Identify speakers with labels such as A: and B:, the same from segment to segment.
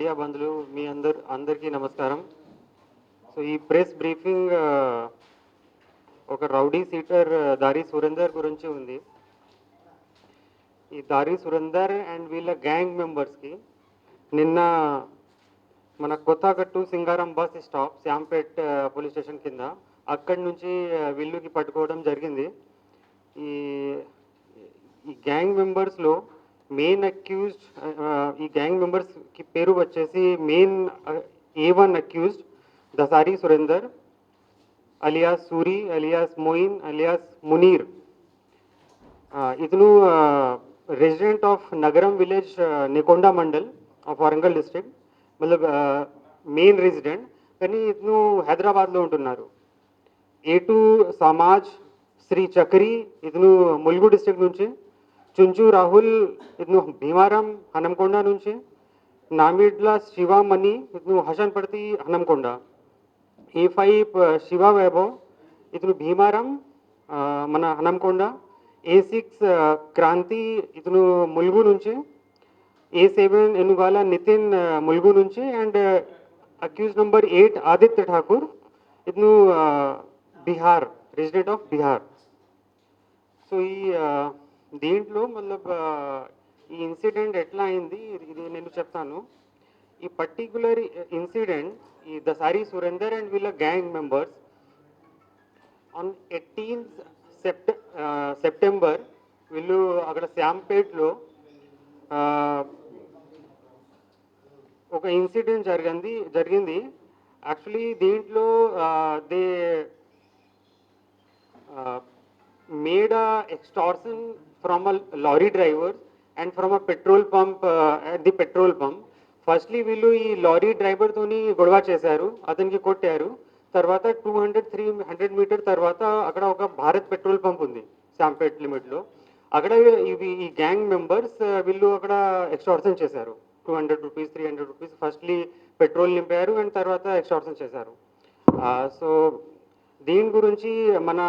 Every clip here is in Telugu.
A: మీడియా బంధువులు మీ అందరు అందరికీ నమస్కారం. సో ఈ ప్రెస్ బ్రీఫింగ్ ఒక రౌడీ సీటర్ దారి సురేందర్ గురించి ఉంది. ఈ దారి సురేందర్ అండ్ వీళ్ళ గ్యాంగ్ మెంబర్స్కి నిన్న మన Kothagattu Singaram bus stop Shyampet police station కింద అక్కడి నుంచి వీళ్ళుకి పట్టుకోవడం జరిగింది. ఈ ఈ గ్యాంగ్ మెంబర్స్లో మెయిన్ అక్యూజ్ ఈ గ్యాంగ్ మెంబర్స్కి పేరు వచ్చేసి main A one accused Dasari Surender alias Suri alias Moin alias Munir ఇతను resident of Nagaram village Nikonda mandal of Warangal district మళ్ళీ మెయిన్ రెసిడెంట్ కానీ ఇతను హైదరాబాద్లో ఉంటున్నారు. ఏ టు సమాజ్ శ్రీ చక్రి ఇతను ములుగు డిస్ట్రిక్ట్ నుంచి చుంచు రాహుల్ ఇతను భీమారం హనంకొండ నుంచి నామిడ్ల శివామణి ఇతను హసన్పర్తి హనంకొండ ఏ ఫైవ్ శివ వైభవ్ ఇతను భీమారం మన హనంకొండ ఏ సిక్స్ క్రాంతి ఇతను ములుగు నుంచి ఏ సెవెన్ ఎనుగాల నితిన్ ములుగు నుంచి and accuse number eight Aditya Thakur ఇతను బీహార్ రెసిడెంట్ ఆఫ్ బీహార్ దీంట్లో మళ్ళీ ఈ ఇన్సిడెంట్ ఎట్లా అయింది? ఇది నేను చెప్తాను. ఈ పర్టికులర్ ఇన్సిడెంట్ ఈ దసారి సురేందర్ అండ్ వీళ్ళ gang members on eighteenth Sept September వీళ్ళు అక్కడ శ్యాంపేట్లో ఒక ఇన్సిడెంట్ జరిగింది జరిగింది. యాక్చువల్లీ దీంట్లో దే made ఎక్స్టార్సన్ from a lorry driver and from a petrol pump uh, at the petrol pump. Firstly వీళ్ళు ఈ లారీ డ్రైవర్తోని గొడవ చేశారు అతనికి కొట్టారు. తర్వాత two hundred three hundred metre తర్వాత అక్కడ ఒక భారత్ పెట్రోల్ పంప్ ఉంది శాంపేట్ లిమిట్లో అక్కడ ఇవి ఈ గ్యాంగ్ మెంబర్స్ uh, వీళ్ళు అక్కడ ఎక్స్టార్షన్ చేశారు. Two hundred rupees three hundred rupees firstly petrol నింపారు అండ్ తర్వాత ఎక్స్టార్షన్ చేశారు. Uh, సో దీని గురించి మన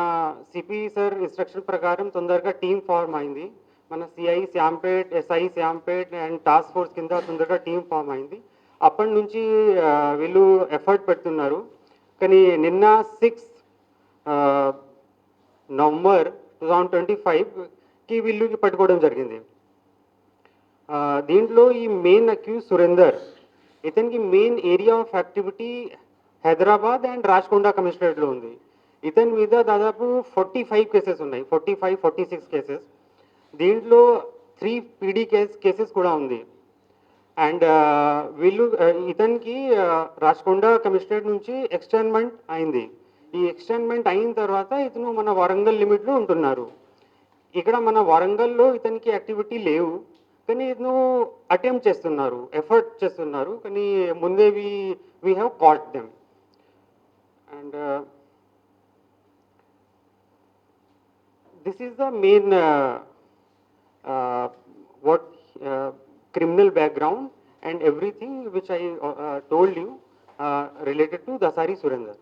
A: సిపి సార్ ఇన్స్ట్రక్షన్ ప్రకారం తొందరగా టీం ఫార్మ్ అయింది. మన CI Shyampet SI Shyampet and task force కింద తొందరగా టీం ఫామ్ అయింది. అప్పటి నుంచి వీళ్ళు ఎఫర్ట్ పెడుతున్నారు. కానీ నిన్న six November two thousand twenty ఫైవ్కి వీళ్ళుకి పట్టుకోవడం జరిగింది. దీంట్లో ఈ మెయిన్ అక్యూజ్ సురేందర్ ఇతనికి main area of activity Hyderabad and Rachakonda కమిషనరేట్లో ఉంది. ఇతని మీద దాదాపు ఫార్టీ ఫైవ్ కేసెస్ ఉన్నాయి. Forty five forty six cases. దీంట్లో త్రీ పీడీ కేస్ కేసెస్ కూడా ఉంది. అండ్ వీళ్ళు ఇతనికి ఆ, కమిషనరేట్ నుంచి ఎక్స్టెన్మెంట్ అయింది. ఈ ఎక్స్టెన్మెంట్ అయిన తర్వాత ఇతను మన వరంగల్ లిమిట్లో ఉంటున్నారు. ఇక్కడ మన వరంగల్లో ఇతనికి యాక్టివిటీ లేవు. కానీ ఇతను అటెంప్ట్ చేస్తున్నారు. ఎఫర్ట్ చేస్తున్నారు. కానీ ముందే we we have caught them. And uh, this is the main uh, uh, what uh, criminal background and everything which I uh, told you uh, related to Dasari Surendra.